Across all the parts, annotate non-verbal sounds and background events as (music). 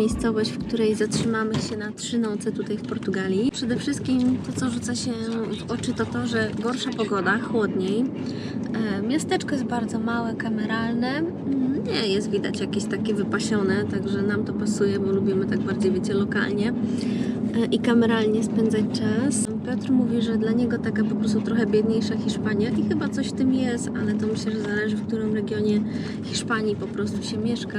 miejscowość, w której zatrzymamy się na trzy noce tutaj w Portugalii. Przede wszystkim to, co rzuca się w oczy, to to, że gorsza pogoda, chłodniej. E, Miasteczko jest bardzo małe, kameralne. Nie jest widać jakieś takie wypasione, także nam to pasuje, bo lubimy tak bardziej, wiecie, lokalnie e, i kameralnie spędzać czas. Piotr mówi, że dla niego taka po prostu trochę biedniejsza Hiszpania i chyba coś w tym jest, ale to myślę, że zależy w którym regionie Hiszpanii po prostu się mieszka.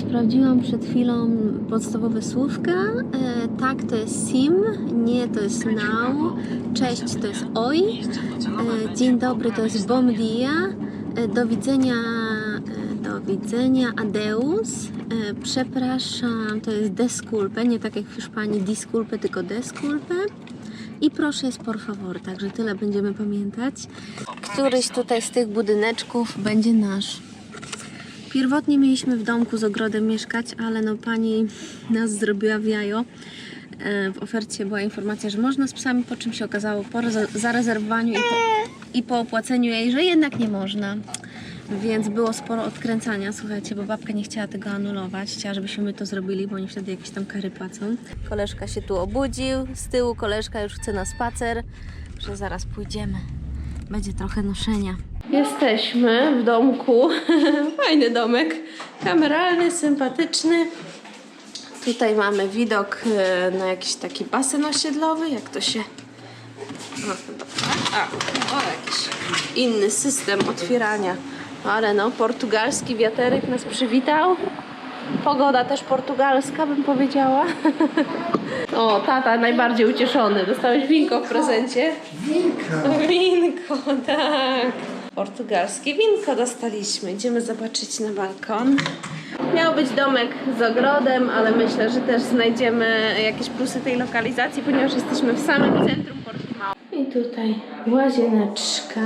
Sprawdziłam przed chwilą podstawowe słówka. E, tak to jest sim, nie to jest now, cześć to jest oj, e, dzień dobry to jest bom dia, e, do widzenia, widzenia, adeus, e, przepraszam to jest desculpe, nie tak jak w Hiszpanii disculpe, tylko desculpe. I proszę jest por favor, także tyle będziemy pamiętać. Któryś tutaj z tych budyneczków będzie nasz. Pierwotnie mieliśmy w domku z ogrodem mieszkać, ale no pani nas zrobiła w jajo. E, W ofercie była informacja, że można z psami, po czym się okazało po reze- zarezerwowaniu i po, i po opłaceniu jej, że jednak nie można. Więc było sporo odkręcania, słuchajcie, bo babka nie chciała tego anulować. Chciała, żebyśmy my to zrobili, bo oni wtedy jakieś tam kary płacą. Koleżka się tu obudził, z tyłu koleżka już chce na spacer, że zaraz pójdziemy. Będzie trochę noszenia. Jesteśmy w domku. (laughs) Fajny domek. Kameralny, sympatyczny. Tutaj mamy widok e, na jakiś taki basen osiedlowy, jak to się... Chyba tak. A, o, jakiś inny system otwierania. Ale no, portugalski wiaterek nas przywitał. Pogoda też portugalska, bym powiedziała. (laughs) O, tata najbardziej ucieszony. Dostałeś winko w prezencie. Winko? Winko, (laughs) tak. Portugalskie winko dostaliśmy. Idziemy zobaczyć na balkon. Miał być domek z ogrodem, ale myślę, że też znajdziemy jakieś plusy tej lokalizacji, ponieważ jesteśmy w samym centrum Portimao. I tutaj łazieneczka.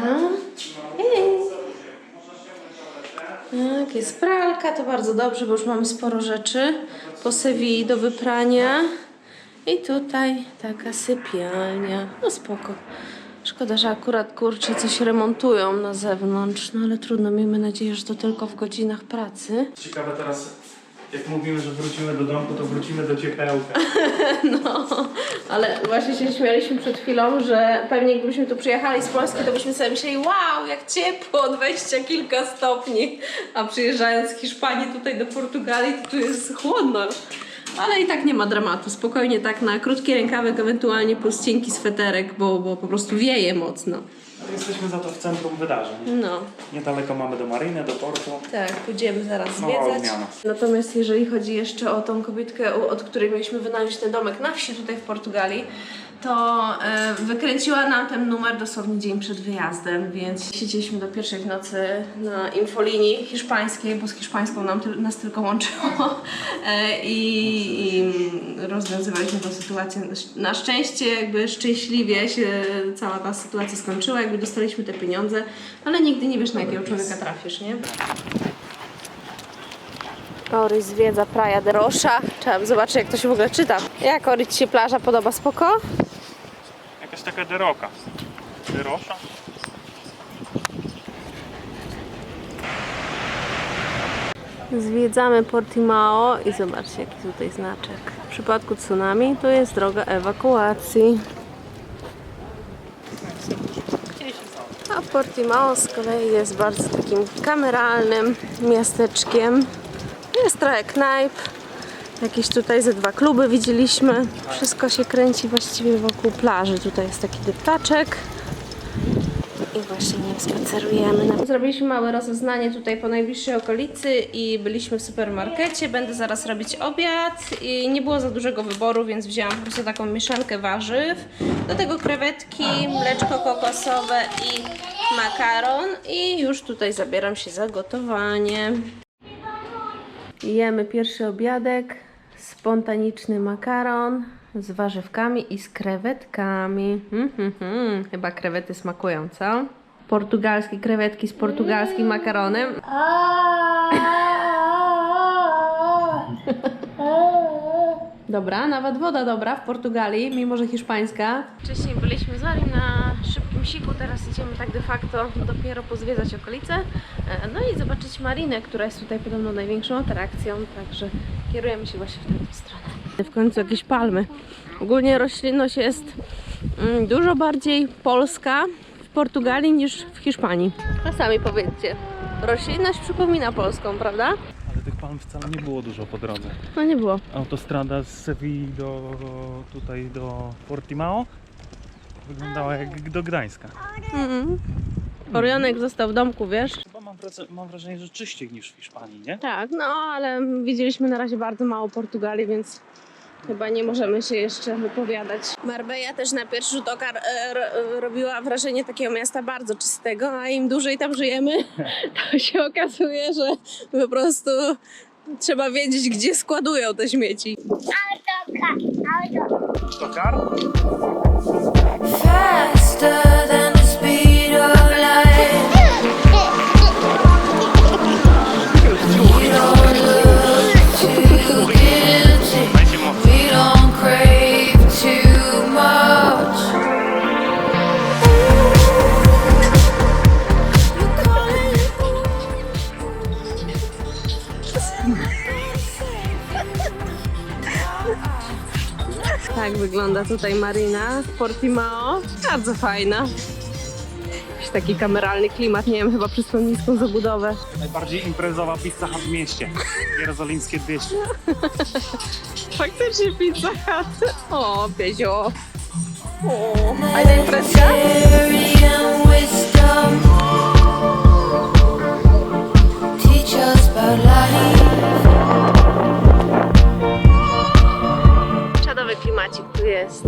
Tak, jest pralka, to bardzo dobrze, bo już mamy sporo rzeczy po Sewilli do wyprania. I tutaj taka sypialnia. No spoko. Szkoda, że akurat kurczę coś remontują na zewnątrz, no ale trudno, miejmy nadzieję, że to tylko w godzinach pracy. Ciekawe teraz, jak mówimy, że wrócimy do domku, to wrócimy do ciepełka. (laughs) No, ale właśnie się śmialiśmy przed chwilą, że pewnie gdybyśmy tu przyjechali z Polski, to byśmy sobie myśleli, wow, jak ciepło, 20 kilka stopni, a przyjeżdżając z Hiszpanii tutaj do Portugalii, to tu jest chłodno. Ale i tak nie ma dramatu, spokojnie tak na krótki rękawek, ewentualnie plus cienki sweterek, bo, bo po prostu wieje mocno. Jesteśmy za to w centrum wydarzeń. No, Niedaleko mamy do Mariny, do portu. tak, pójdziemy zaraz Mała zwiedzać. odmiana. Natomiast jeżeli chodzi jeszcze o tą kobietkę, u- od której mieliśmy wynająć ten domek na wsi tutaj w Portugalii, to e, wykręciła nam ten numer dosłownie dzień przed wyjazdem, więc siedzieliśmy do pierwszej w nocy na infolinii hiszpańskiej, bo z hiszpańską nam, ty- nas tylko łączyło e, i, i rozwiązywaliśmy tę sytuację. Na szczęście jakby szczęśliwie się cała ta sytuacja skończyła, jakby dostaliśmy te pieniądze, ale nigdy nie wiesz na jakiego człowieka trafisz, nie? Ory zwiedza Praia de Rocha. Trzeba by zobaczyć, jak to się w ogóle czyta. Jak Ory Ci się plaża podoba? Spoko? Jakaś taka deroka. Derosza? Zwiedzamy Portimao i zobaczcie, jaki tutaj znaczek. W przypadku tsunami to jest droga ewakuacji. A Portimao z kolei jest bardzo takim kameralnym miasteczkiem. Jest trochę knajp. Jakieś tutaj ze dwa kluby widzieliśmy. Wszystko się kręci właściwie wokół plaży. Tutaj jest taki deptaczek. I właśnie nim spacerujemy. Zrobiliśmy małe rozeznanie tutaj po najbliższej okolicy i byliśmy w supermarkecie. Będę zaraz robić obiad i nie było za dużego wyboru, więc wzięłam po prostu taką mieszankę warzyw. Do tego krewetki, mleczko kokosowe i makaron i już tutaj zabieram się za gotowanie. Jemy pierwszy obiadek, spontaniczny makaron z warzywkami i z krewetkami. Mm, mm, mm. Chyba krewety smakują, co? Portugalskie krewetki z portugalskim makaronem. (laughs) Dobra, nawet woda dobra w Portugalii, mimo że hiszpańska. Wcześniej byliśmy z Arim na szybkim siku, teraz idziemy tak de facto dopiero pozwiedzać okolice. E, No i zobaczyć marinę, która jest tutaj podobno największą atrakcją, także kierujemy się właśnie w tę stronę. W końcu jakieś palmy. Ogólnie roślinność jest mm, dużo bardziej polska w Portugalii niż w Hiszpanii. A sami powiedzcie, roślinność przypomina polską, prawda? Ale tych palm wcale nie było dużo po drodze. No nie było. Autostrada z Sewilli do tutaj do Portimao wyglądała jak do Gdańska. Mm. Orionek został w domku, wiesz? Chyba mam, mam wrażenie, że czyściej niż w Hiszpanii, nie? Tak, no ale widzieliśmy na razie bardzo mało Portugalii, więc chyba nie możemy się jeszcze wypowiadać. Marbella też na pierwszy rzut oka e, ro, robiła wrażenie takiego miasta bardzo czystego, a im dłużej tam żyjemy, (laughs) to się okazuje, że po prostu trzeba wiedzieć, gdzie składują te śmieci. Tokar? Faster wygląda tutaj marina w Portimao. Bardzo fajna. Jakiś taki kameralny klimat, nie wiem, chyba przez tą niską zabudowę. Najbardziej imprezowa pizza Hut w mieście. Jerozolimskie 200. Faktycznie pizza hut. O, Piezio. O, fajna imprezka. Teach us about life. Klimacik tu jest.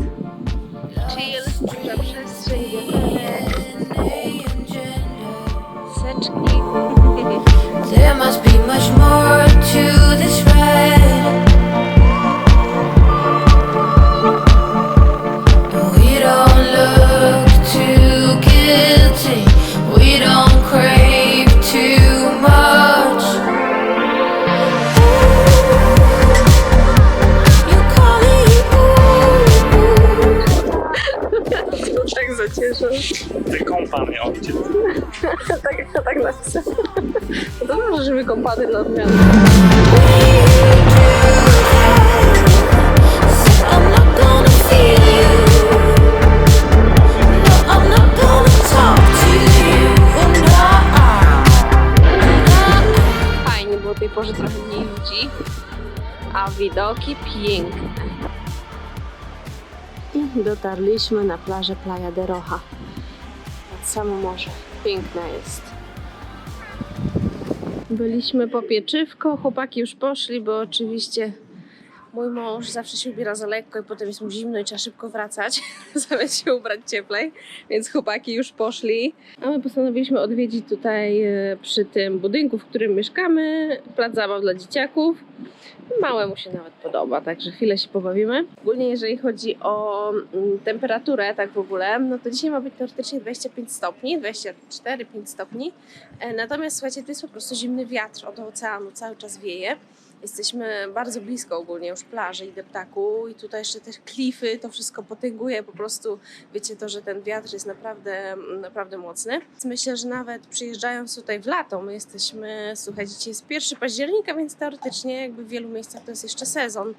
Chill, duża przestrzeń, Wykąpany ojciec. (laughs) tak, tak napisane. To dobrze, że wykąpany na. No. Fajnie, bo o tej porze trochę mniej ludzi, a widoki piękne. Dotarliśmy na plażę Playa de Roja. Nad samo morze. Piękna jest. Byliśmy po pieczywko, chłopaki już poszli, bo oczywiście mój mąż zawsze się ubiera za lekko i potem jest mu zimno i trzeba szybko wracać, (laughs) zamiast się ubrać cieplej, więc chłopaki już poszli. A my postanowiliśmy odwiedzić tutaj e, przy tym budynku, w którym mieszkamy, plac zabaw dla dzieciaków. Małemu się nawet podoba, także chwilę się pobawimy. Ogólnie jeżeli chodzi o mm, temperaturę, tak w ogóle, no to dzisiaj ma być teoretycznie 25 stopni, 24-5 stopni. E, Natomiast słuchajcie, to jest po prostu zimny wiatr od oceanu, cały czas wieje. Jesteśmy bardzo blisko ogólnie już plaży i deptaku i tutaj jeszcze te klify, to wszystko potęguje po prostu, wiecie to, że ten wiatr jest naprawdę, naprawdę mocny. Myślę, że nawet przyjeżdżając tutaj w lato, my jesteśmy, słuchajcie, dzisiaj jest 1 października, więc teoretycznie jakby w wielu miejscach to jest jeszcze sezon.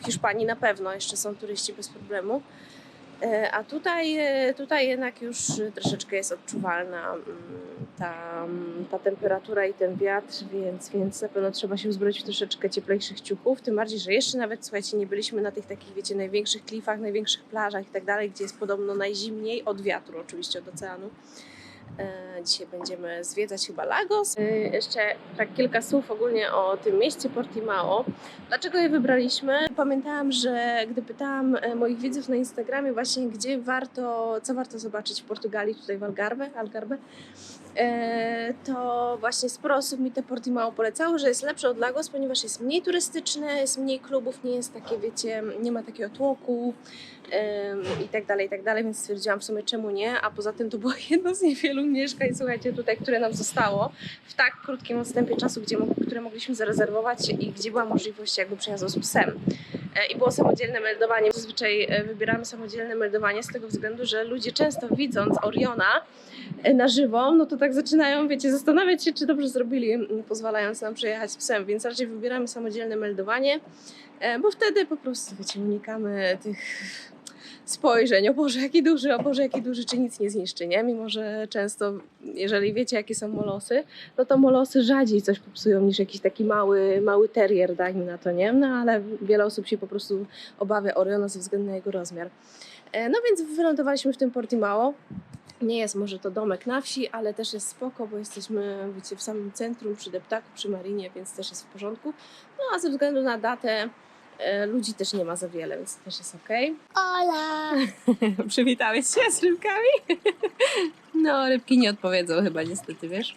W Hiszpanii na pewno jeszcze są turyści bez problemu. E, A tutaj, e, tutaj jednak już troszeczkę jest odczuwalna mm, ta, mm, ta temperatura i ten wiatr, więc, więc na pewno trzeba się uzbroić w troszeczkę cieplejszych ciuchów. Tym bardziej, że jeszcze nawet, słuchajcie, nie byliśmy na tych takich, wiecie, największych klifach, największych plażach i tak dalej, gdzie jest podobno najzimniej od wiatru, oczywiście od oceanu. E, Dzisiaj będziemy zwiedzać chyba Lagos. E, Jeszcze tak kilka słów ogólnie o tym mieście Portimao. Dlaczego je wybraliśmy? Pamiętałam, że gdy pytałam e, moich widzów na Instagramie właśnie, gdzie warto, co warto zobaczyć w Portugalii, tutaj w Algarve, Algarve to właśnie sporo osób mi te Portimao polecało, że jest lepsze od Lagos, ponieważ jest mniej turystyczne, jest mniej klubów, nie jest takie, wiecie, nie ma takiego tłoku i tak dalej, i tak dalej, więc stwierdziłam w sumie czemu nie, a poza tym to było (laughs) jedno z niewielu mieszkań, słuchajcie, tutaj, które nam zostało w tak krótkim odstępie czasu, gdzie, które mogliśmy zarezerwować i gdzie była możliwość jakby przejazdu z psem. E, i było samodzielne meldowanie. Zazwyczaj e, wybieramy samodzielne meldowanie z tego względu, że ludzie często widząc Oriona e, na żywo, no to tak zaczynają, wiecie, zastanawiać się, czy dobrze zrobili, pozwalając nam przejechać psem, więc raczej wybieramy samodzielne meldowanie, bo wtedy po prostu, wiecie, unikamy tych spojrzeń, o Boże, jaki duży, o Boże, jaki duży, czy nic nie zniszczy, nie? Mimo, że często, jeżeli wiecie, jakie są molosy, no to molosy rzadziej coś popsują niż jakiś taki mały, mały terrier, dajmy na to, nie? No ale wiele osób się po prostu obawia Oriona ze względu na jego rozmiar. E, No więc wylądowaliśmy w tym Portimao. Nie jest może to domek na wsi, ale też jest spoko, bo jesteśmy, wiecie, w samym centrum, przy deptaku, przy marinie, więc też jest w porządku. No a ze względu na datę ludzi też nie ma za wiele, więc też jest okej. Ola! (laughs) Przywitałeś się z rybkami? (laughs) No, rybki nie odpowiedzą chyba niestety, wiesz?